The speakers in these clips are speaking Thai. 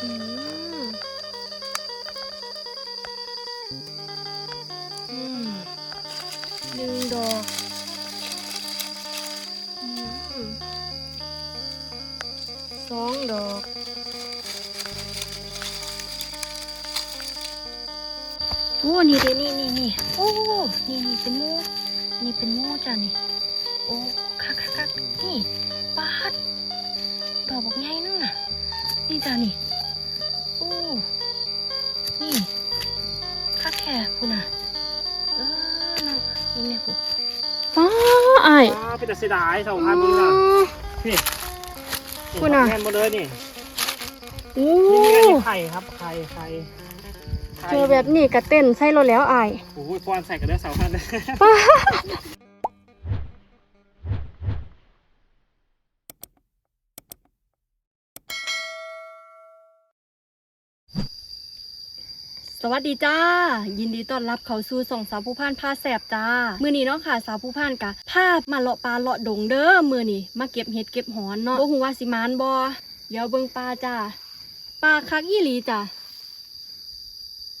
หนึ่งดอกสองดอกโอ้นี่เด้นี่นี่นี่โอ้ นี่นี่เป็นมูนี่เป็นมูจ้ะนี่ โอ้ คักคักคักนี่ปาดดอกบอกใหญ่นึงน่ะ นี่จ้ะนี่ เป็นแต่เสียดายสองพันมึงล่ะนี่คุณน่ะแทนหมดเลยนี่โอ้นี่มีอะไรไข่ครับไข่ไข่ไข่เจอแบบนี้กระเต้นใส่รถแล้วไอ้ายโอ้ยฟอนใส่กันได้สองพันเลย สวัสดีจ้า ยินดีต้อนรับเข้าสู่ส่องสาวผู้พานพาแสบจ้า มือนี้เนาะค่ะ สาวผู้พานกะพามาเลาะปลาเลาะดงเด้อมือนี้มาเก็บเห็ดเก็บหอนเนาะบ่ฮู้ว่าสิมานบ่เดี๋ยวเบิ่งปลาจ้าปลาคักยี่หลีจ้า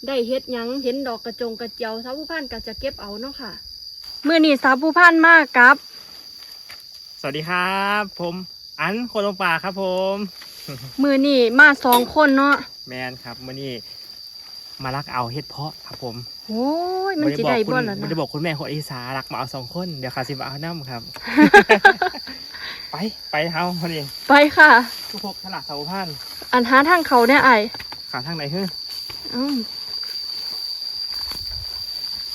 ได้เฮ็ดหยังเห็นดอกกระจงกระเจียวสาวผู้พานก็จะเก็บเอาเนาะค่ะมือนี้สาวผู้พานมากกับ สวัสดีครับ ผมอันคนลงป่าครับผม มือนี่มาสองคนเนาะแมนครับมื่อนี้ มารักเอาเฮ็ดเพาะครับผมโอ้ยมันสิได้คุบ่ณล่ะไม่นะได้บอกคุณแม่คนอีสารักมาเอาสองคนเดี๋ยวขาสิมาเอาน้ำครับ ไปไปเฮาพอดีไปค่ะทุกพกตลาดเสาพันอันหาทางเขาเนี่ยไอ้ายขาทางไหนฮึอืม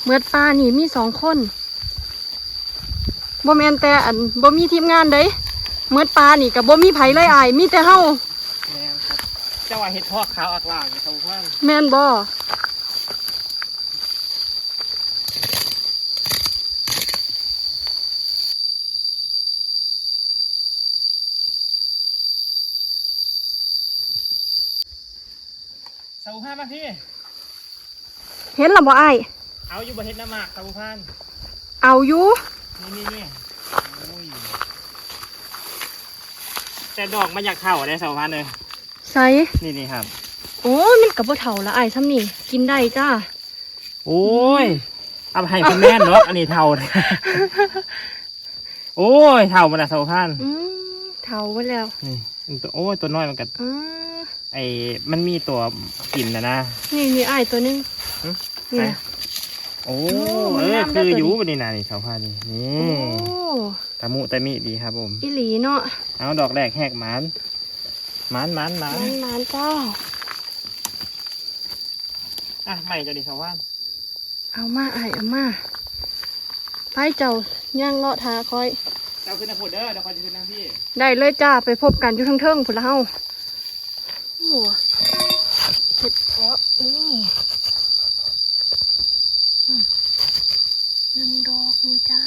เมื่อปลานี่มีสองคนบ่แม่นแต่อันบ่มีทีมงานเด้เมื่อปลานี่กับบ่มีไผเลยอ้ายมีแต่เฮาแมนครับเจ้าว่าเฮ็ดเพาะขาวอักล่างอยู่เสาพันแม่นบ่เสาพันมาพี่ เห็นล่ะบ่อ้ายเอาอยู่บนเฮ็ดน้ำหมากเสาพันเอาอยู่นี่นี่นี่โอ้ยแต่ดอกมันอยากเข่าได้เสาพันเลย ใส่นี่นี่ครับ โอ้ยมันก็บ่เฒ่าละอ้ายซ้ำนี่กินได้จ้าโอ้ยเอาไปให้คุณแม่นเนาะอันนี้เท่าเลยโอ้ยเท่ามันอะเสาพันอืมเฒ่าไปแล้วนี่มันตัวโอ้ยตัวน้อยมันกับอืมไอ้มันมีตัวกลิ่นนะนะ นี่นี่อ้ายตัวหนึงหึ นี่นะ โอ้โอ้มันเอองามเด้คืออตัวนี้อยู่วันนี้นะนี่เสาพันนี่นี่โอ้ตะมุตะมิดีครับผม อีหลีเนาะเอาดอกแรกแหกหมันห มันหมันหมันมันมานจ้า อะใหม่จะดีเสาพันเอามาไอายเอามาไปเจ้าย่างเลาะทาคอย เจ้าขึ้นนะพุดเด้อเดี๋ยวคอยจะขึ้นนะพี่ ได้เลยจ้าไปพบกันอยู่ทั้งเทิงๆพุ่นละเฮาโอ้เห็ดเพาะนี่อืมหนึ่งดอกนี่จ้า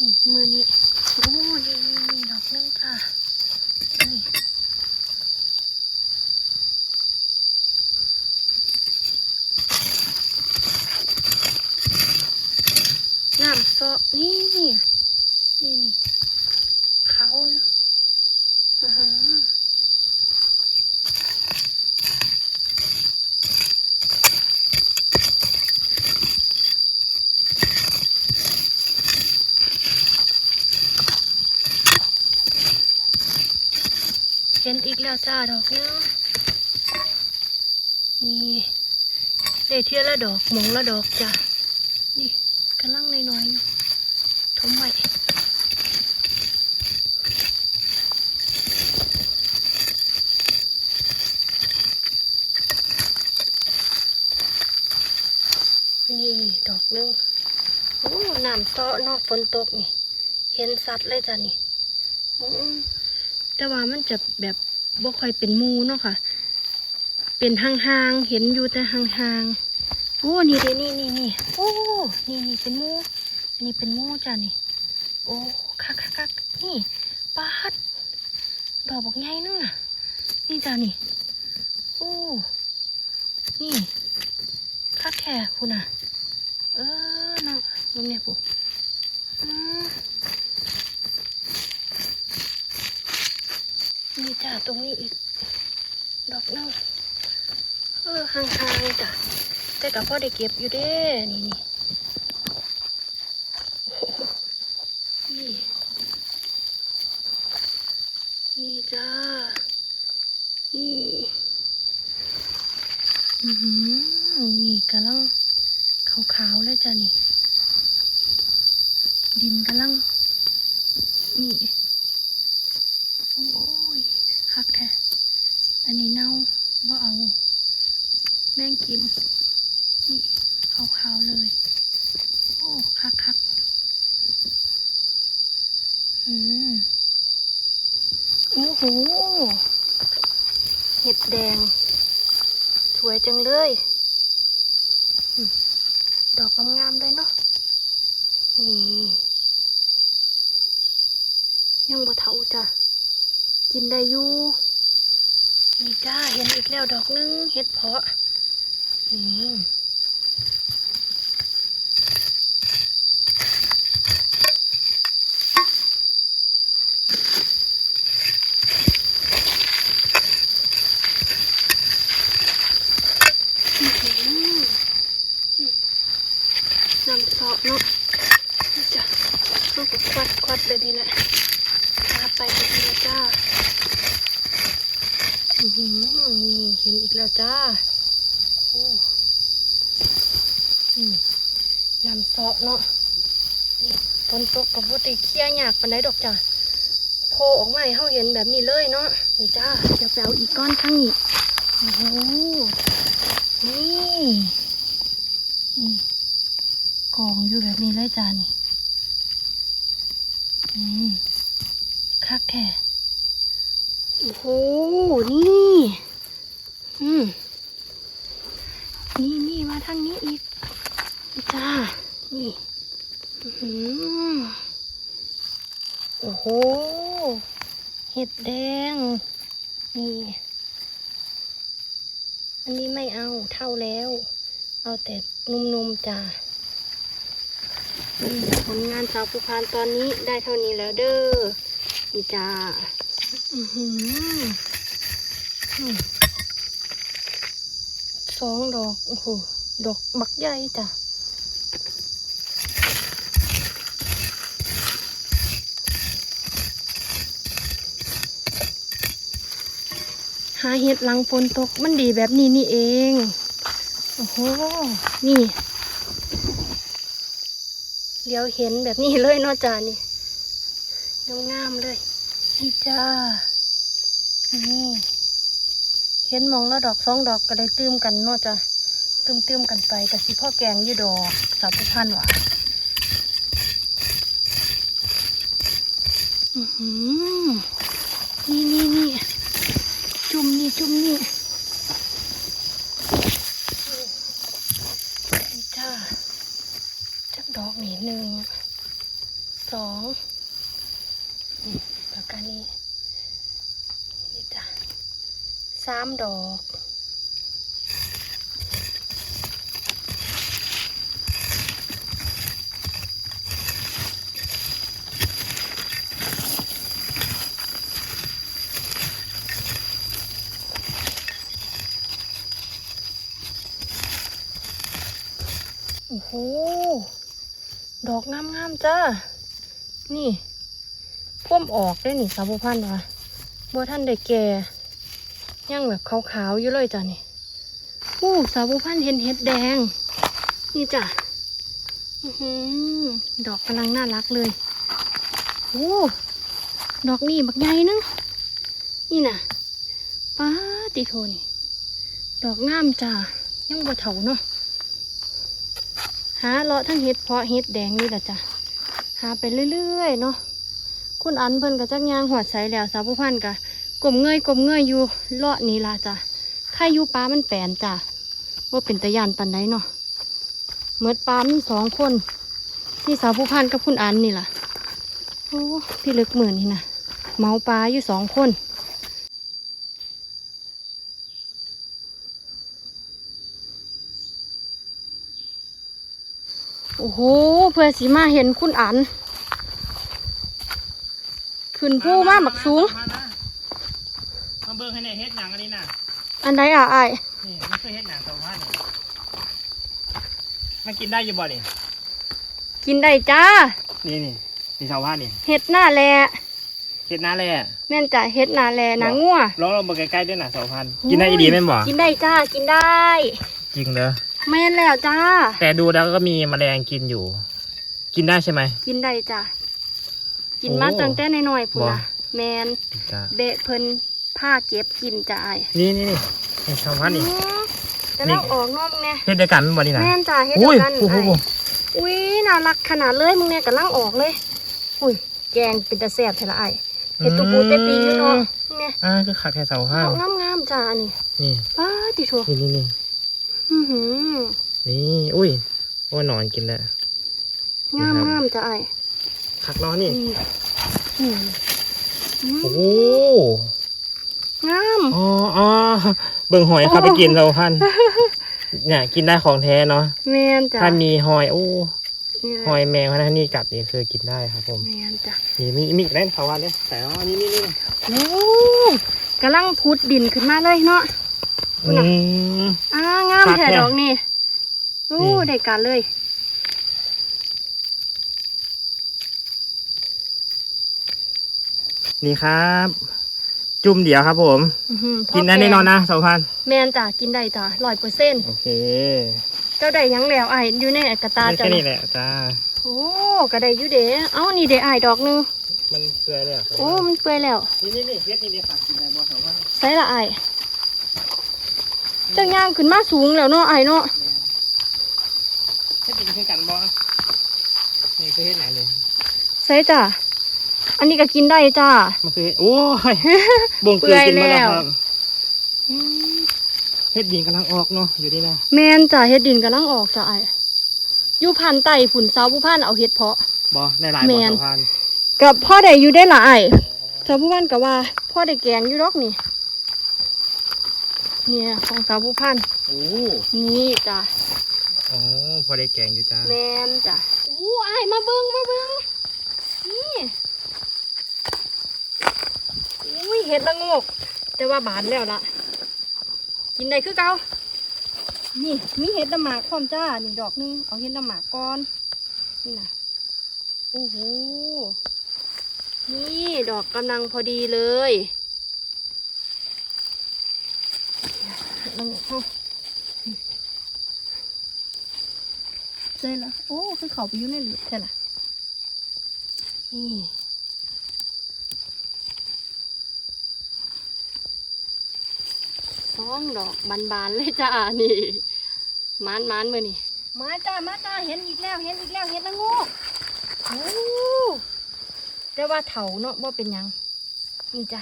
นี่มือนี้โอ้นี่นี่นี่ดอกหนึงจ้า นี่ น้ำซอ นี่นี่นี่เขาอือหือเห็นอีกแล้วจ้าดอกเนึงนี่ได้เที่ยละดอกหมงละดอกจ้านี่กำลังน้อยๆอยู่ทมไว้ นี่ดอกหนึงโอ้น้ำเซาะเนอกฝนตกนี่ เห็น สัตว์เลยจ้ะนี่แต่ว่ามันจะแบบบ่ค่อยเป็นมูเนาะค่ะ เป็นห่างๆ เห็นอยู่แต่ห่างๆ โอ้ นี่เด้นี่นี่นี่โอ้ นี่นี่เป็นมูอันนี้เป็นมูจ้ะนี่ โอ้ คักคักคักนี่ปาดดอกบอกใหญ่นึงน่ะ นี่จ้ะนี่ โอ้ นี่คักแค่คุณน่ะ เออน้องมึงเนี่ยกูอืม นี่จ้าตรงนี้อีก ดอกนึงเออห่างๆจ้ะแต่กับพ่อได้เก็บอยู่เด้นี่นี่โอ้โหนี่ นี่จ้า นี่ อือหือนี่กำลังขาวๆเลยจ้ะนี่ ดินกำลัง นี่ โอ้ย คักแท้อันนี้เน่าว่าเอา แม่งกิน นี่ขาวๆเลย โอ้คักคักอืมโอ้โหเห็ดแดง สวยจังเลยอืมดอกงามๆเลยเนาะ นี่ ยังบ่เท่าจ้ะ กินได้อยู่ นี่จ้า เห็นอีกแล้วดอกห นึงเห็ดเพาะนี่น้ำซอสเนาะจ้ะต้องกดควัดควัดแบบนี้แหละพาไปแบบนี้จ้า นี่เห็นอีกแล้วจ้าอ้นี่น้ำซอสเนาะฝนตกกับปกติเคี่ยยากปนใดดอกจ้ะโผล่ออกมาให้เขาเห็นแบบนี้เลยเนาะนี่จ้าเดี๋ยวไปเอาอีกก้อนข้างนี้โอ้โหนี่นี่กองอยู่แบบนี้เลยจ้านี่อืมคักแค่ โอ้โห นี่ อืม นี่นี่มาทางนี้อีกอีจ้า นี่ อื้อหือโอ้โห เห็ดแดง นี่ อันนี้ไม่เอาเท่าแล้ว เอาแต่นุ่มๆจ้าผลงานสาวผู้พานตอนนี้ได้เท่านี้แล้วเด้อนี่จ้า สองดอก โอ้โห ดอกบักใหญ่จ้ะหาเห็ดหลังฝนตกมันดีแบบนี้นี่เอง โอ้โห นี่ เดี๋ยวเห็นแบบนี้เลยเนาะจ้านี่งามๆเลย นี่จ้า นี่ เห็นมองแล้วดอกสองดอกก็ได้ตื้มกันเนาะจ้ะตื้มตื้มกันไปแต่สิพ่อแกงยี่ดอกสาวผู้พันหวะอือหือนี่นี่นี่จุ่มนี่จุ่มนี่จ้าจักดอกนี่หนึ่ง สองอืมแล้วก็นี่นี่จ้าสามดอก โอ้โห ดอกงามจ้า นี่พ่วมออกได้นี่สาวผู้พันวะบัวท่านได้แก่ยังแบบขาวๆอยู่เลยจ้ะนี่อู้สาวผู้พันเห็นเห็ดแดง นี่จ้ะอื้อหือดอกกำลังน่ารักเลยโอ้ดอกนี่บักใหญ่นึง นี่น่ะป้าติโทนี่ ดอกงามจ้ายังบัวเถาเนาะหาเลาะทั้งเห็ดเพาะเห็ดแดงนี่แหละจ้ะ หาไปเรื่อยๆเนาะคุณอันเพิ่นกับจักยางหัวใสแล้วสาวผู้พันกะกลมเงยกลมเงยอยู่เลาะนี่ล่ะจ้ะถ้าอยู่ปลามันแปลนจ้ะว่าเป็นตะยานปันไดเนาะเมื่อปลามีสองคนนี่สาวผู้พันกับคุณอันนี่ล่ะโอ้พี่เล็กเหมือนนี่นะเมาปลาอยู่สองคน โอ้โห เพื่อสีมาเห็นคุณอัน ขึ้นผู้มาบักสูง มาเบิ่งให้ในเฮ็ดหยังอันนี้น่ะ อันใดอะไอ้ายนี่ไม่เคยเห็นหนังสองพันนี่มันกินได้อยู่บ่นี่กินได้จ้า นี่นี่นี่สองพันนี่เห็ดหน้าแลเห็ดหน้าแร่แม่นจ้ะเห็ดหน้าแลหนางัวลองลองมาใกล้ๆด้วยหนังสองพันกินได้อีดีไหมนบ่กินได้จ้า กินได้ จริงเด้อ แม่นแล้วจ้า แต่ดูแล้วก็มีแมลงกินอยู่ กินได้ใช่ไหม กินได้จ้ากินโอ้มาตั้งแต่น้อยๆพุ่นบ่น่ะแมนจ้ะเบะเพิ่นผ้าเก็บกินจ้าไอ้ายนี่นี่นี่นี่สองพันนี่อืมจะเล่าออกเน้อมึงเนี่ยเห็ดเดียวกันเป็นบ่นี่นะแม่นจ้าเฮ็ดอุ้เดียยวกันโอ้โหไอ้อุ้ยน่ารักขนาดเลยมึงเนี่ยกำลังออกเลย อุ้ยแกงเป็นตะแซ่บเท่าละไอ้ายเฮ็ดตุปูเตปีอยู่เนาะเนี่ยอ่าคือขาดแค่เสาห้าออกงามๆจ้าอันนี่นี่ป้าติโชนี่นี่นี่อือหือ นี่อุ้ยโอ้ยหนอนกินแล้วงามงามๆจ้าไอ้ายคักเน้อนี่นี่อืมอืมโอ้โหงามอ๋ออ๋อเบิ่งหอยครับไปกินเราพันเนี่ยกินได้ของแท้เนาะแมนจ้าถ้ามีหอยโอ้นี่แหหละอยแมงพนันนี่กัดนี่คือกินได้ครับผมแมนจ้ามีมีมีอีกเล่นเขาวันเนี่ยแต่ว่านี่นี่นี่โอ้กำลังพุดดินขึ้นมาเลยเนาะ อืมอ่างามคักแท้แท้ดอกนี่โอ้นี่ได้การเลยนี่ครับ จุ่มเดียวครับผมอื้อหือพ่อกินได้แกแน่นอนนะสองพันแมนจ้ากินได้จ้าร้อยเปอร์เซ็นต์โอเค เจ้าได้หยังแล้วไอ้ายอยู่ในกระตาไม่จ้าแค่นี้แหละจ้าโอ้ก็ได้อยู่เด้เอ้านี่ได้ไอ้ายดอกหนึงมันเกลือเลยเหรโอ้มันเปื่อยแล้วนี่นี่นี่เฮ็ดนี่นี่ค่ะกินได้บ่สองพันใส่ละไอ้ายเจ้าย่างขึ้นมาสูงแล้วเนาะไอ้ายเนาะเฮ็ดจริงคือกันบ่นี่คือเฮ็ดไหนเลยใส่จ้าอันนี้ก็กินได้จ้ามันคือเฮ็ดโอ้ยบ่งเกลือกินมาแล้วครับอืมเฮ็ดดินกำลังออกเนาะอยู่นี่นะแมนจ้าเฮ็ดดินกำลังออกจ้าไอ้ายอยู่พันไต่ผุนเสาผู้พันเอาเฮ็ดเพาะบ่ได้หลายแม่บ่นสองพันกับพ่อได้อยู่ได้หลายเจ้าผู้พันกับว่าพ่อได้แกงอยู่ดอกนี่ เนี่ยของสาวผู้พันโอ้นี่จ้ะโอ้พอได้แกงอยู่จ้าแมนจ้ะอู้ไอายมาเบิ้งมาเบิ้งนี่อุ้ยเห็ดละโงกแต่ว่าบานแล้วล่ะ กินได้คือเก่านี่มีเห็ดละหมากพร้อมจ้านี่ดอกหนึงเอาเห็ดละหมากก่อนนี่นะโอ้โหนี่ดอกกำลังพอดีเลย เห็ดละโงกเข้าใช่ละโอ้คือเขาไปอยู่ในหลืบใช่ละนี่สองดอกบานๆเลยจ้านี่มานมานๆมือนี่มาจ้ามาจ้าเห็นอีกแล้วเห็นอีกแล้วเห็นละโงูโอ้แต่ว่าเถาเนาะว่าเป็นหยังนี่จ้ะ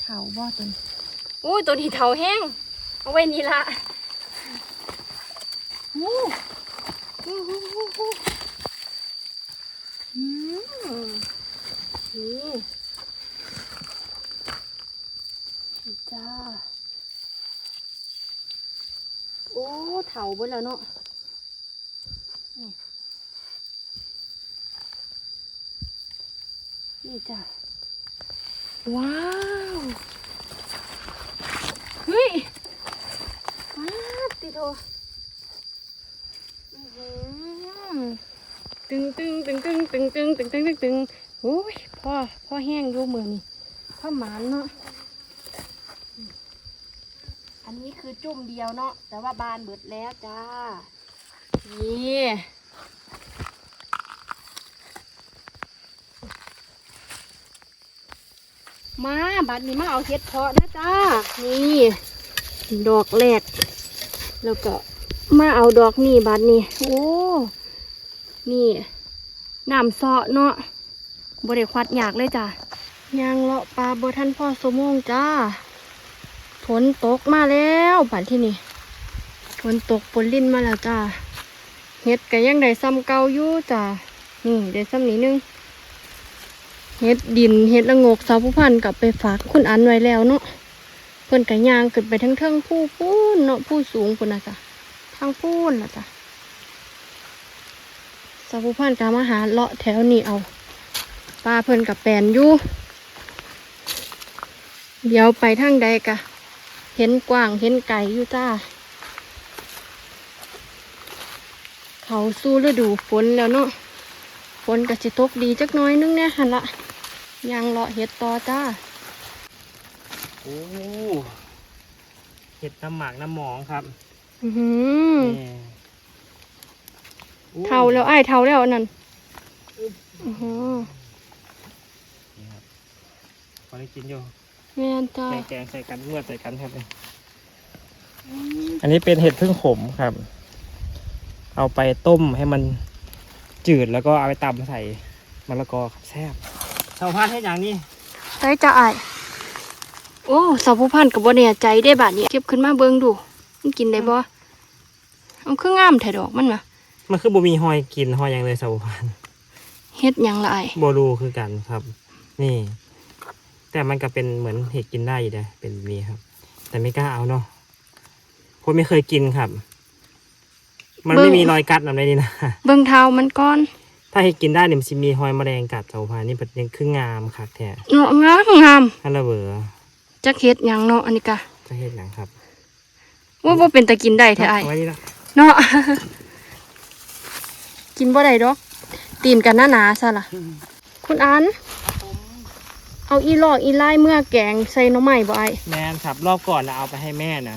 เถาบ่ตัวนี้โอ้ยตัวนี้เถาแห้ง เอาไว้นี่ละโอ้อืมอืมอืมอืมอืมนี่จ้า โอ้เถาบิดแล้วเนาะนี่จ้า ว้าว ฮ้ยว้าวติโทอื้อหือตึงตึงตึงตึงตึงตึงตึงตึงตึงตึงโอ้ยพ่อพ่อแห้งอยู่มือนี่พ่อหมานเนาะอันนี้คือจุ่มเดียวเนาะแต่ว่าบานเบิดแล้วจ้านี่ มาบัดนี้มาเอาเห็ดเพาะนะจ้า นี่ดอกแรก แล้วก็มาเอาดอกนี่บาดนี่โอ้ นี่น้ำเซาะเนาะบริควัดอยากเลยจ้ะยางเลาะปลาบทันพ่อสมงจ้า ฝนตกมาแล้วบัดที่นี่ ฝนตกฝนลิ่นมาแล้วจ้าเฮ็ดก็ยังได้ซ้ำเก่าอยู่จ้า นี่ได้ซ้ำนี้นึง เฮ็ดดินเฮ็ดละงกสาวผู้พันกลับไปฝากคุณอันไว้แล้วเนาะเพิ่นก็ย่างขึ้นไปทั้งเทิงผู้พูนเนาะผู้สูงพุ่นนะจ้ะทางพูนนะจ๊ะสาวผู้พันกามาหาเลาะแถวนี้เอาปลาเพิ่นกับแปนอยู่เดี๋ยวไปทางใดกะ เห็นกว้างเห็นไก่อยู่จ้า เขาสู้ฤดูฝนแล้วเนาะฝนก็สิตกดีจักน้อยนึงเนี่ยหันละ ยังเลาะเห็ดต่อจ้าโอ้เห็ดน้ำหมากน้ำหมองครับอือหือนี่โอ้เท่าแล้วไอ้ายเท่าแล้วอันนั่นอือหือนี่ครับพอได้กินอยู่แม่นจ้าแกงแกงใส่กันเมื่อใส่กันครับอันนี้เป็นเห็ดพึ่งขมครับ เอาไปต้มให้มันจืดแล้วก็เอาไปตำใส่มะละกอครับแซ่บ ชาวพานให้อย่างนี้ได้จ้าไอ้ายโอ้สาวผู้พันกับบ่แน่ใจได้บาดนี้เก็บขึ้นมาเบิ่งดู มันกินได้บ่มันคืองามแท้ดอกมันมามันคือบ่มีหอยกินหอยอย่างเลยชาวพานเฮ็ดหยังละไอ้ายโบรูคือกันครับ นี่ แต่มันก็เป็นเหมือนเห็ดกินได้อยู่นะเป็นแบบนี้ครับ แต่ไม่กล้าเอาเนาะเพราะไม่เคยกินครับ มันไม่มีรอยกัดอะไรนี่นะเบิ่งเท้ามันก่อน ถ้าเห็ดกินได้เนี่ยมันจะมีหอยแมลงกัดชาวพานนี่เป็นยังคืองามครับแท้เนาะงามงามฮัลโหลเบอร์จักเฮ็ดหยังเนาะอันนี้กะจะเห็ดหนังครับว่าบ่เป็นตะกินได้แท้ไอ้ายเาไว้นี่ละเนาะ กินบ่ได้ดอก ตีนกันหน้าหนาซะล่ะ คุณอัน เอาอีหลอกอีไล่เมื่อแกงใส่หน้ำใหม่บ่ไอ้ายแมนครับรอบก่อนนะเอาไปให้แม่นะ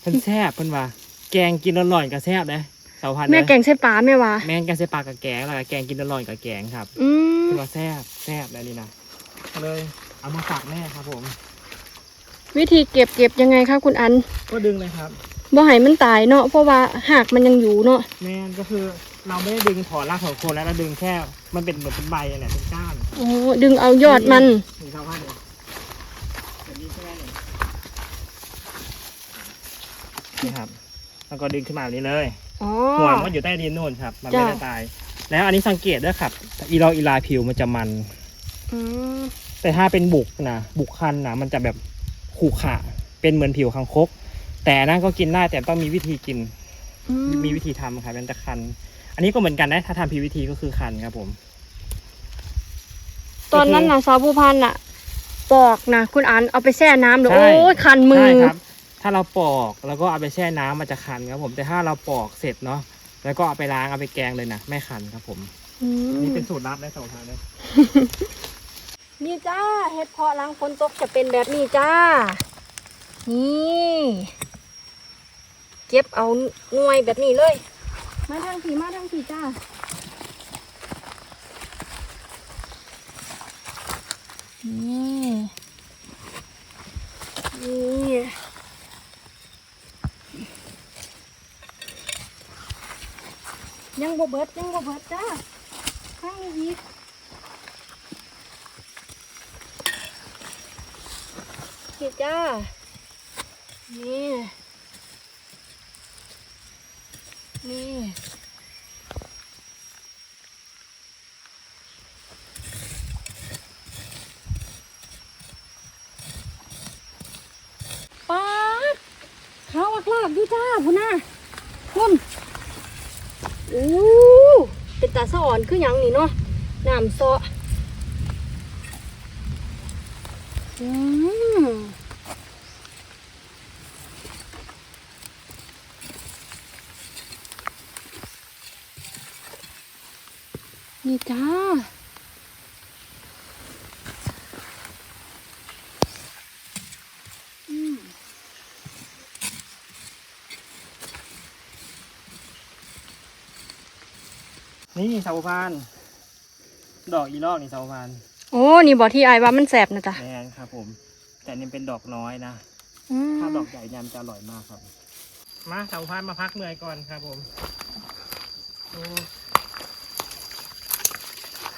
เพิ่นแซ่บเพิ่นว่า แกงกินอร่อยกับแซ่บเล ยชาวพันธุ์แม่นะแกงใส่ปลาแม่ว่าแม่นแกงใส่ปลากับแกงแล้วก็แกงกินอร่อยกับแกงครับอืมเพิ่นว่าแซ่บแซ่บแล้วนี่นะก็เลยเอามาฝากแม่ครับผม วิธีเก็บเก็บยังไงคะคุณอันก็ดึงเลยครับ บ่ให้มันตายเนาะเพราะว่าหากมันยังอยู่เนาะแม่นก็คือเราไม่ได้ดึงถอนรากถอนโคนแล้วเราดึงแค่ มันเป็นเหมือนเป็นใบอะเนี่ยเป็นก้านโอ้ดึงเอายอดมันถึงชาวบ้านเนี่ยแบบนี้ใช่ไหมเนี่ยนี่ครับแล้วก็ดึงขึ้นมาแบบนี้เลย อ๋อ หัวมันอยู่ใต้ดินนู่นครับ มันไม่จ้ะได้ตาย แล้วอันนี้สังเกตด้วยครับ อีลออีลาผิวมันจะมัน อืมแต่ถ้าเป็นบุกนะบุกคันนะมันจะแบบขู่ขะเป็นเหมือนผิวคางคก แต่อันนั้นก็กินได้แต่ต้องมีวิธีกิน อืมีวิธีทำครับมันจะคัน อันนี้ก็เหมือนกันนะถ้าทำผิดวิธีก็คือคันครับผม ตอนนั้นน่ะสาวผู้พันน่ะปอกนะคุณอันเอาไปแช่น้ำเดี๋ยวใช่ โอ้ยคันมือ ใช่ครับ ถ้าเราปอกแล้วก็เอาไปแช่น้ำมันจะคันครับผมแต่ถ้าเราปอกเสร็จเนาะแล้วก็เอาไปล้างเอาไปแกงเลยนะไม่คันครับผมอืมนี่เป็นสูตรลับนะสองทางเลยนี่จ้าเห็ดเพาะหล้างฝนตกจะเป็นแบบนี้จ้า นี่เก็บเอาหน่วยแบบนี้เลย มาทางผีมาทางผีจ้านี่นี่ ยังบ่เบิดยังบ่เบิดจ้าข้างนี้อีกนี่จ้า นี่ นี่ ป๊าดเขาอักลากอยู่จ้าพุ่นน่ะพุ่น อู้เป็นตาสะอ่อนคือหยังนี่เนาะน้ำซออืม นี่จ้า อืม นี่เสาพาน ดอกอีลอกนี่เสาพานโอ้นี่บอกที่ไอายว่ามันแสบนะจ๊ะแมนครับผม แต่นี่เป็นดอกน้อยนะ อืมถ้าดอกใหญ่ยำจะอร่อยมากครับ มาเสาพานมาพักเหนื่อยก่อนครับผมโอ้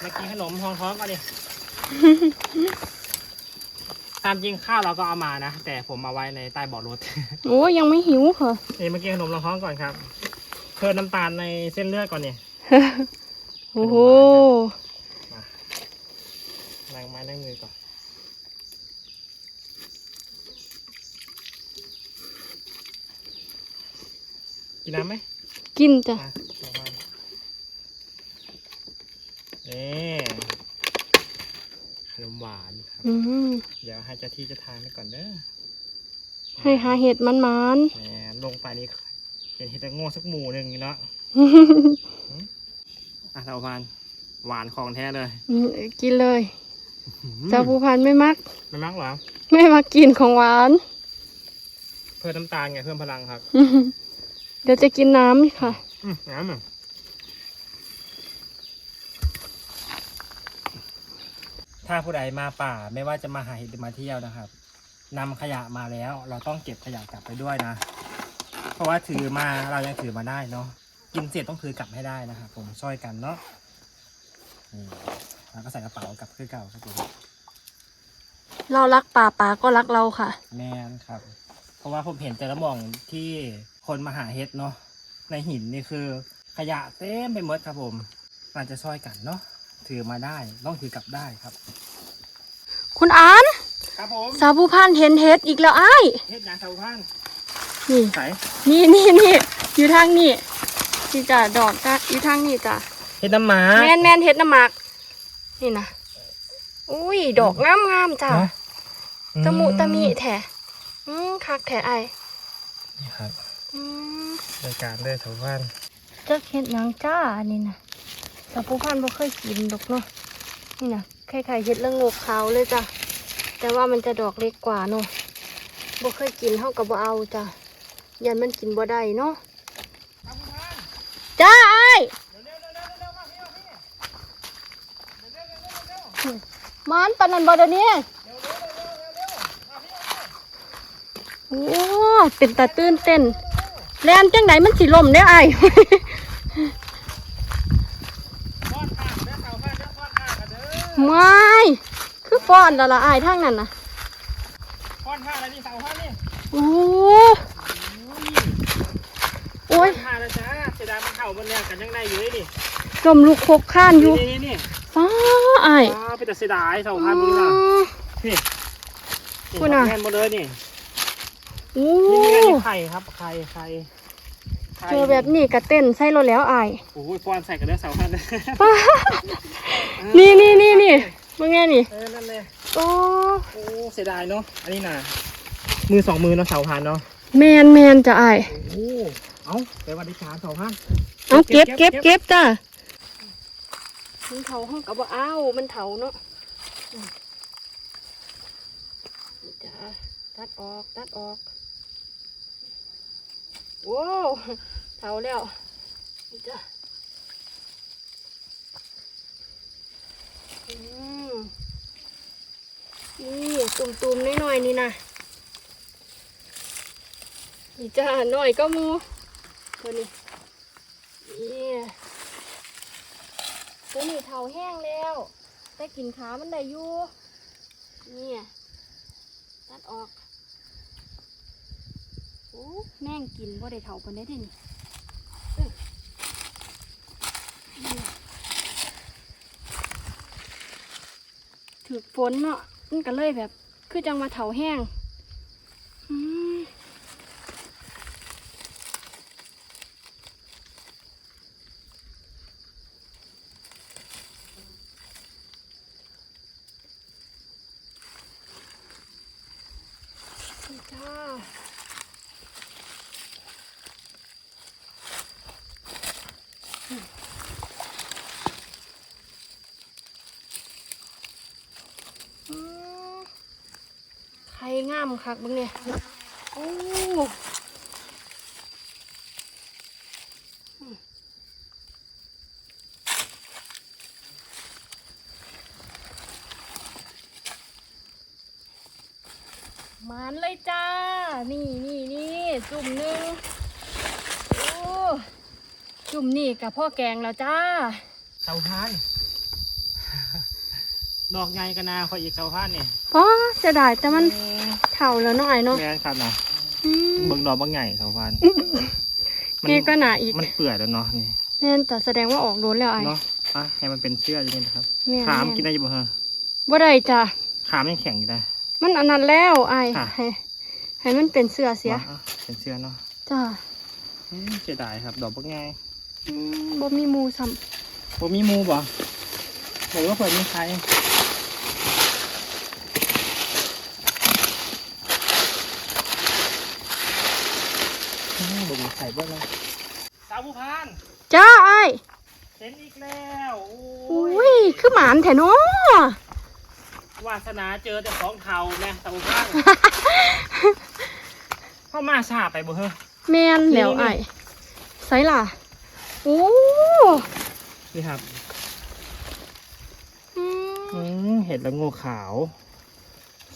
มากินขนมท้องท้องก่อนดิ ตามจริงข้าวเราก็เอามานะ แต่ผมมาไว้ในใต้เบาะรถ โอ้ยังไม่หิวค่ะนี่มากินขนมรองท้องก่อนครับ เพิ่มน้ำตาลในเส้นเลือดก่อนเนี่ย โอ้โหล้างไม้ล้างมือก่อนกินน้ำไหมกินจ้ะอะเอามานี่ขนมหวานครับ อืมเดี๋ยวให้เจ้าที่เจะทานไปก่อนเด้อให้หาเห็ดมันมันแหมลงไปนี่เห็นเห็ดตะโง่สักหมู่หนึ่งเนาะ ๆ อะเราพานหวานของแท้เลย อืมกินเลยเจ้าผู้พันไม่มัก ไม่มักเหรอ ไม่มักกินของหวาน เพิ่มน้ำตาลไงเพิ่มพลังครับเดี๋ยวจะกินน้ำค่ะ อืมน้ำอะถ้าผู้ใดมาป่าไม่ว่าจะมาหาเห็ดหรือมาเที่ยวนะครับนำขยะมาแล้ว เราต้องเก็บขยะกลับไปด้วยนะ เพราะว่าถือมาเรายังถือมาได้เนาะ กินเสร็จต้องถือกลับให้ได้นะครับผมช่วยกันเนาะนี่แล้วก็ใส่กระเป๋ากลับคือเก่าครับผมเรารักป่าป่าก็รักเราค่ะ แมนครับ เพราะว่าผมเห็นแต่ละหมองที่คนมาหาเห็ดเนาะในหินนี่คือขยะเต็มไปหมดครับผมน่าจะช่วยกันเนาะถือมาได้ต้องถือกลับได้ครับ คุณอานครับผมสาวผู้พันเห็นเห็ดอีกแล้วไอ้ายเห็ดยางชาวพันนี่ ใส่นี่นี่นี่อยู่ทางนี่ ที่จ้ะดอกจ้ะอยู่ทางนี่จ้ะเห็ดน้ำหมาแมนแมนเห็ดน้ำหมากนี่นะอุ้ยดอกงามงามๆจ้ะเนาะตะมุตะมิแถอืมคักแถไอายนี่ครับอืมรายการด้วยชาวพันจักเห็ดหยังจ้าอันนี้นะสาวผู้พันบ่เคยกินดอกเนาะนี่นะคล้ายๆเห็ดละโงกขาวเลยจ้ะแต่ว่ามันจะดอกเล็กกว่าเนาะบ่เคยกินเฮากับบ่เอาจ้ะยันมันกินบ่ได้เนาะ จ้าไอ้มันปนันบ่เดี๋ยวนี้โอ้เป็นตาตื่นเต้นแลนจังไดมันสิลมได้ไอ้ายป้อนข้าวเนเด้อป้อไม่คือฟ้อนแล้วละอายทั้งนั้นนะป้อนข้าอะไรนี่ชาวพันนี่โอ้ โอ้ยป้อนข้าวแล้วจ้าเสียดายมันเข่ามันแล้วกันยังไงอยู่นี่นี่ลมลุกคกข้านอยู่นี่นี่นี่ฟ้าอายว้าวเป็นแต่เสียดายชาวพันมึงล่ะนี่คุณน่ะแน่นหมดเลยนี่โอ้นี่นี่นี่ไข่ครับไข่ไข่ไข่เจอแบบนี้กระเต้นใส่รถแล้วอายโอ้ยป้อนใส่กันเด้อสาวพันฟ้านี่นี่นี่นี่มึงไงนี่เออนั่นเลยโอ้โอ้เสียดายเนาะอันนี้น่ะมือสองมือเนาะสาวพันเนาะแมนแมนจะอายโอ้ เอาไปวันที่สามสาวพันเอาเก็บเก็บเก็บจ้ะมันเถาห้องกับว่าอ้าวมันเถาเนาะอืมนี่จ้ะตัดออกตัดออกโว้วเถาแล้วนี่จ้ะอืมนี่ตุ่มๆน้อยๆนี่นะนี่จ้ะน้อยก็มู ตัวนี้นี่ตัวนี้เถาแห้งแล้ว แต่กินขามันได้อยู่เนี่ยตัดออกโอ้แม่งกินบ่ได้เถาปนได้ดินี่นี่ถือฝนเนาะมันก็เลยแบบ คือจังมาเถาแห้งอืม นี่ จ้าไข่งามคักเบึงเนี่ยโอ้อืมหมานเลยจ้า นี่นี่นี่จุ่มหนึ่งโอ้จุ่มนี่ กับพ่อแกงแล้วจ้า เสาพันดอกใหญ่กันนาคอยอีกสาวพันเนี่ยอ๋อเสียดายแต่มันเถ่าแล้วเนาะไอ้เนาะแม่นครับนะอืมเบิ่งดอกบางใหญ่สาวพันมันี่ก็หนาอีกมันเปื่อยแล้วเนาะนี่แน่นแต่แสดงว่าออกโดนแล้วไอ้เนาะอะให้มันเป็นเสื้ออย่างนี้นะครับแม่นขามแม่กินได้อยังบ่ฮะบ่ได้จ้ะขามยังแข็งอยู่ได้ มันอันนั้นแล้วไอ้ค่ะ ให้ให้มันเป็นเสื้อเสีย เนาะอะเป็นเสื้อเนาะจ้า อืมเสียดายครับ ดอกบางใหญ่ บ่มีหมูซ้ผมมีหมูบ่หรือว่าเปิดมีใครส่เบิ้งเลยสาวผู้พานจ้าไอ้ายเห็นอีกแล้วโอุ้ยคือหมานแถเนาะวาสนาเจอแต่ของเทาแม่สาวผู้พานเข้ามาชาไปบ่เฮ้อแมนแล้วไอ้ายใส่ล่ะ โอ้นี่ครับอือืมมเห็ดละโงูขาว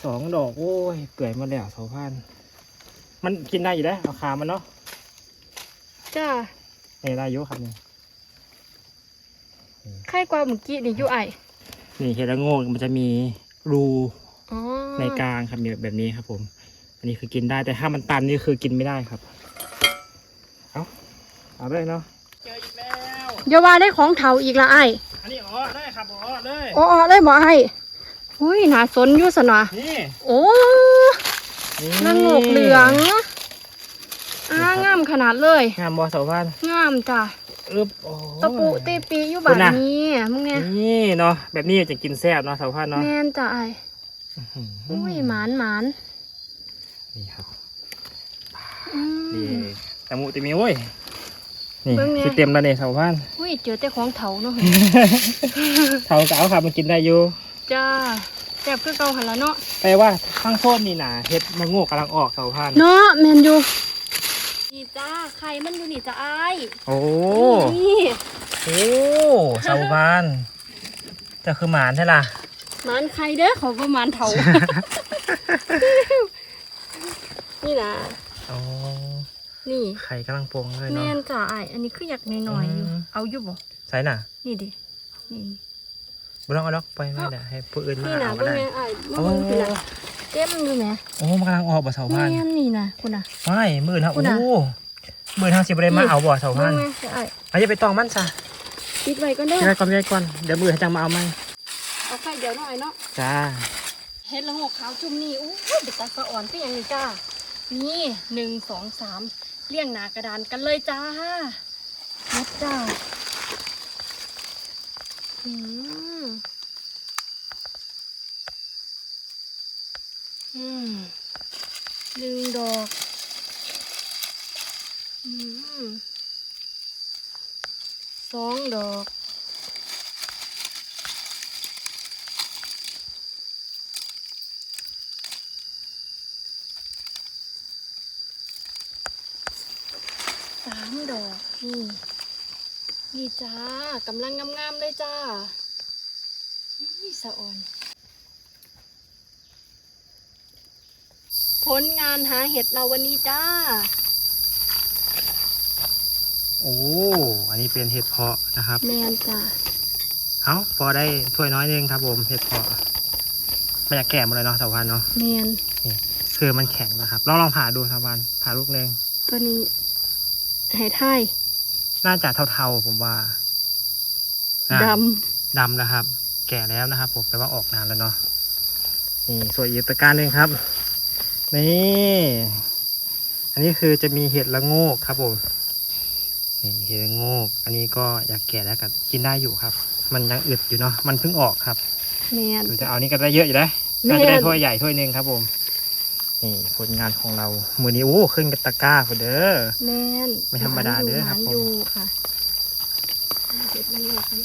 สองดอกโอ้ยเปื่อยหมาแล้วสาวพันมันกินได้อยู่แล้วเอาขามันเนาะจ้านี่ได้อยุครับนี่ไข่กว่าเมื่อกี้นี่อยู่ไอ้ายนี่เห็ดละโงูมันจะมีรูอ๋อในกลางครับมีแบบนี้ครับ ผม อันนี้คือกินได้แต่ถ้ามันตันนี่คือกินไม่ได้ครับ เอาเอาเลยเนาะเจออีกแล้ว อย่าว่าได้ของเถาอีกละไอ้ายอันนี้อ๋อได้ครับอ๋อเลยอ๋อๆได้บ่ไอ้ายอุ้ยน่าสนอยู่สนะนี่โอ้นี่ละโงกเหลืองอ้างามขนาดเลย งามบอสาวพันงามจ้ะอึบโอ้ตะปูตีปีอยู่แบบนี้มึงเนี่ยนี่เนาะแบบนี้จะกินแซ่บเนาะสาวพันเนาะแมนจ้ะไอ้ายอื้อหืออุ้ยหมานหมานนี่ครับอืนี่มตะมุติมีโอ้ย นี่เบิ่งเนี่ย สิเต็มแล้วเนี่ยสาวพันอุ้ยเจอแต่ของเถาเนาะ เท่าสาวครับมันกินได้อยู่จ้าแซ่บคือเก่าหันละเนาะแปลว่าข้างโซนนี่นะเห็ดมะโงกกำลังออกสาวพันเนาะแมนอยู่นี่จ้าไข่มันอยู่นี่จ้าไอ้ายโอ้นี่โอ้สาวพันจะคือหมานใช่ล่ะ หมานไข่เด้อเขาประมาณเถา นี่นะอ๋อ นี่ไข่กำลังปรุงเลยแมเนาะ นจ้าไอ้ายอันนี้คืออยากหน่อยๆอยู่ อืม เอาอยู่บ่ใส่น่ะนี่ดิ นี่บุลองเอาล็อกไปไม่ได้ให้ผู้อื่นมานี่นะเอาก็เบิ่งได้ แม่ไอ้ายโอ้เบิ่งคือนะเต็มอยู่แหมโอ้มันกำลังออกบ่สาวพัแม่นนนี่นะคุณน่ะ ไม่มือนะคุโอ้ณน่ะมือทางสิบได้มาเอาบ่สาวเบิ่พังนแม่จะไอ้ายอาจจะไปตองมันซะปิดไว้ก่อนเด้อยังไงก่อนยังไงก่อนเดี๋ยวมือให้จังมาเอาไหมเอาไข่เดี๋ยวหน่อยเนาะ จ้าเฮ็ดละโงกขาวจุ่มนี่อู้ยเด็ดตาสะอ่อนก็ยังนี่จ้า นี่หนึ่งสองสาม เลี่ยงหนากระดานกันเลยจ้านัดจ้าอืมอืมหนึ่งดอก อืมสองดอก สามดอก นี่ นี่ จ้ากำลังงามๆเลยจ้า นี่สะอ่อน ผลงานหาเห็ดเราวันนี้จ้า โอ้ อันนี้เป็นเห็ดเพาะนะครับ แมนจ้า เอาพอได้ถ้วยน้อยนึงครับผม เห็ดเพาะไม่อยากแก่หมดเลยเนาะสาวพันเนาะแมนคือมันแข็งนะครับลองลองผ่าดูสาวพันผ่าลูกนึงตัวนี้หายไทย น่าจะเทาๆผมว่าอะดดำนะครับ แก่แล้วนะครับ ผมแปลว่าออกนานแล้วเนาะนี่สวยอีกตะกร้ารหนึงครับนี่อันนี้คือจะมีเห็ดละโงกครับผมนี่เห็ดละโงก อันนี้ก็อยากแก่แล้วกันกินได้อยู่ครับ มันยังอึดอยู่เนาะมันเพิ่งออกครับำแมนดูจะเอานี่ก็ได้เยอะอยู่นะแม่น่าจะได้ถ้วยใหญ่ถ้วยหนึ่งครับผม นี่ผลงานของเรา มือนี้โอ้ขึ้นกับตะกร้าพอเด้อแมนไม่ธรรมดาเด้อครับหมานผมอยู่ค่ะเห็ดมันอยู่กัน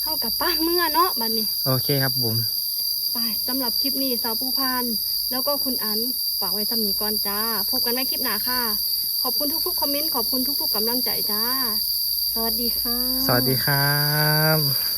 เข้ากับป้าเมื่อเนาะบัดนี้ โอเคครับผมไปสำหรับคลิปนี้สาวผู้พันแล้วก็คุณอันฝากไว้สำนีก่อนจ้า พบกันในคลิปหน้าค่ะ ขอบคุณทุกๆคอมเมนต์ขอบคุณทุกๆกำลังใจจ้า สวัสดีค่ะ สวัสดีครับ